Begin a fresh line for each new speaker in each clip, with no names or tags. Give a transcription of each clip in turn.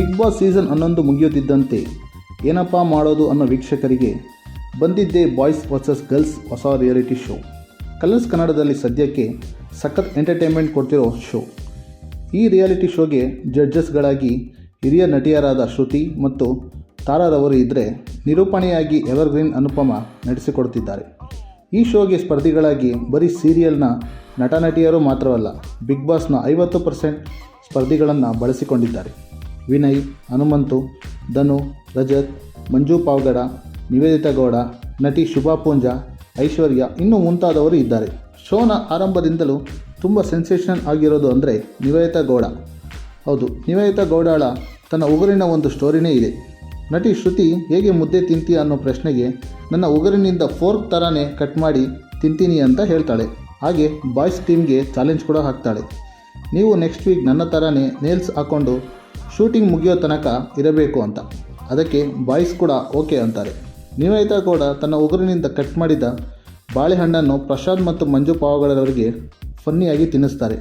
Big boss season ಹನ್ನೊಂದು ಮುಗಿಯುತ್ತಿದ್ದಂತೆ ಏನಪ್ಪ ಮಾಡೋದು ಅನ್ನೋ ವೀಕ್ಷಕರಿಗೆ ಬಂದಿದ್ದೇ ಬಾಯ್ಸ್ ವರ್ಸಸ್ ಗರ್ಲ್ಸ್ ಹೊಸ ರಿಯಾಲಿಟಿ ಶೋ. ಕಲರ್ಸ್ ಕನ್ನಡದಲ್ಲಿ ಸದ್ಯಕ್ಕೆ ಸಖತ್ ಎಂಟರ್ಟೈನ್ಮೆಂಟ್ ಕೊಡ್ತಿರೋ ಶೋ. ಈ ರಿಯಾಲಿಟಿ ಶೋಗೆ ಜಡ್ಜಸ್ಗಳಾಗಿ ಹಿರಿಯ ನಟಿಯರಾದ ಶ್ರುತಿ ಮತ್ತು ತಾರಾರವರು ಇದ್ದರೆ ನಿರೂಪಣೆಯಾಗಿ ಎವರ್ಗ್ರೀನ್ ಅನುಪಮ ನಡೆಸಿಕೊಡುತ್ತಿದ್ದಾರೆ ಈ ಶೋಗೆ ಸ್ಪರ್ಧಿಗಳಾಗಿ ಬರೀ ಸೀರಿಯಲ್ನ ನಟ ನಟಿಯರು ಮಾತ್ರವಲ್ಲ, ಬಿಗ್ ಬಾಸ್ನ ಐವತ್ತು ಪರ್ಸೆಂಟ್ ಸ್ಪರ್ಧಿಗಳನ್ನು ಬಳಸಿಕೊಂಡಿದ್ದಾರೆ. ವಿನಯ್, ಹನುಮಂತು, ಧನು, ರಜತ್, ಮಂಜು ಪಾವಗಡ, ನಿವೇದಿತಾ ಗೌಡ, ನಟಿ ಶುಭಾ ಪೂಂಜಾ, ಐಶ್ವರ್ಯ ಇನ್ನೂ ಮುಂತಾದವರು ಇದ್ದಾರೆ. ಶೋನ ಆರಂಭದಿಂದಲೂ ತುಂಬ ಸೆನ್ಸೇಷನ್ ಆಗಿರೋದು ಅಂದರೆ ನಿವೇದಿತಾ ಗೌಡ. ಹೌದು, ನಿವೇದಿತಾ ಗೌಡಾಳ ತನ್ನ ಉಗುರಿನ ಒಂದು ಸ್ಟೋರಿನೇ ಇದೆ. ನಟಿ ಶ್ರುತಿ ಹೇಗೆ ಮುದ್ದೆ ತಿಂತಿ ಅನ್ನೋ ಪ್ರಶ್ನೆಗೆ ನನ್ನ ಉಗುರಿನಿಂದ ಫೋರ್ಕ್ ಥರನೇ ಕಟ್ ಮಾಡಿ ತಿಂತೀನಿ ಅಂತ ಹೇಳ್ತಾಳೆ. ಹಾಗೆ ಬಾಯ್ಸ್ ಟೀಮ್ಗೆ ಚಾಲೆಂಜ್ ಕೂಡ ಹಾಕ್ತಾಳೆ. ನೀವು ನೆಕ್ಸ್ಟ್ ವೀಕ್ ನನ್ನ ಥರನೇ ನೇಲ್ಸ್ ಹಾಕ್ಕೊಂಡು ಶೂಟಿಂಗ್ ಮುಗಿಯೋ ತನಕ ಇರಬೇಕು ಅಂತ. ಅದಕ್ಕೆ ಬಾಯ್ಸ್ ಕೂಡ ಓಕೆ ಅಂತಾರೆ. ನಿವೇದಿತಾ ಕೂಡ ತನ್ನ ಉಗುರಿನಿಂದ ಕಟ್ ಮಾಡಿದ ಬಾಳೆಹಣ್ಣನ್ನು ಪ್ರಸಾದ್ ಮತ್ತು ಮಂಜು ಪಾವಗಳವರಿಗೆ ಫನ್ನಿಯಾಗಿ ತಿನ್ನಿಸ್ತಾರೆ.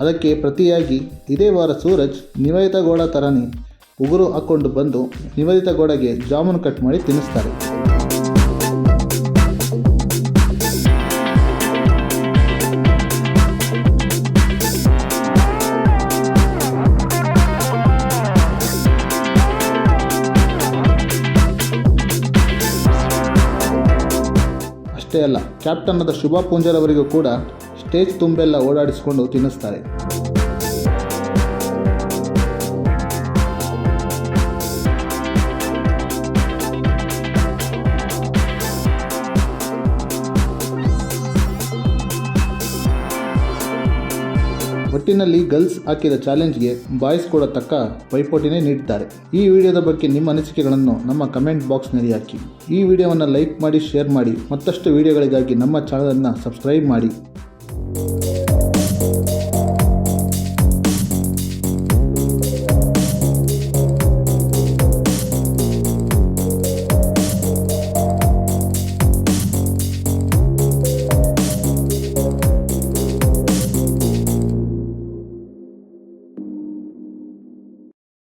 ಅದಕ್ಕೆ ಪ್ರತಿಯಾಗಿ ಇದೇ ವಾರ ಸೂರಜ್, ನಿವೇದಿತಾ ಗೌಡ ಥರನೇ ಉಗುರು ಹಾಕ್ಕೊಂಡು ಬಂದು ನಿವೇದಿತ ಗೌಡಗೆ ಜಾಮೂನು ಕಟ್ ಮಾಡಿ ತಿನ್ನಿಸ್ತಾರೆ. ಅಷ್ಟೇ ಅಲ್ಲ ಕ್ಯಾಪ್ಟನ್ ಆದ ಶುಭಾ ಪೂಂಜರವರಿಗೂ ಕೂಡ ಸ್ಟೇಜ್ ತುಂಬೆಲ್ಲ ಓಡಾಡಿಸಿಕೊಂಡು ತಿನ್ನಿಸ್ತಾರೆ. ಒಟ್ಟಿನಲ್ಲಿ ಗರ್ಲ್ಸ್ ಹಾಕಿದ ಚಾಲೆಂಜ್ಗೆ ಬಾಯ್ಸ್ ಕೂಡ ತಕ್ಕ ಪೈಪೋಟಿನೇ ನೀಡಿದ್ದಾರೆ. ಈ ವಿಡಿಯೋದ ಬಗ್ಗೆ ನಿಮ್ಮ ಅನಿಸಿಕೆಗಳನ್ನು ನಮ್ಮ ಕಮೆಂಟ್ ಬಾಕ್ಸ್ನಲ್ಲಿ ಹಾಕಿ. ಈ ವಿಡಿಯೋವನ್ನು ಲೈಕ್ ಮಾಡಿ, ಶೇರ್ ಮಾಡಿ, ಮತ್ತಷ್ಟು ವಿಡಿಯೋಗಳಿಗಾಗಿ ನಮ್ಮ ಚಾನಲನ್ನು ಸಬ್ಸ್ಕ್ರೈಬ್ ಮಾಡಿ.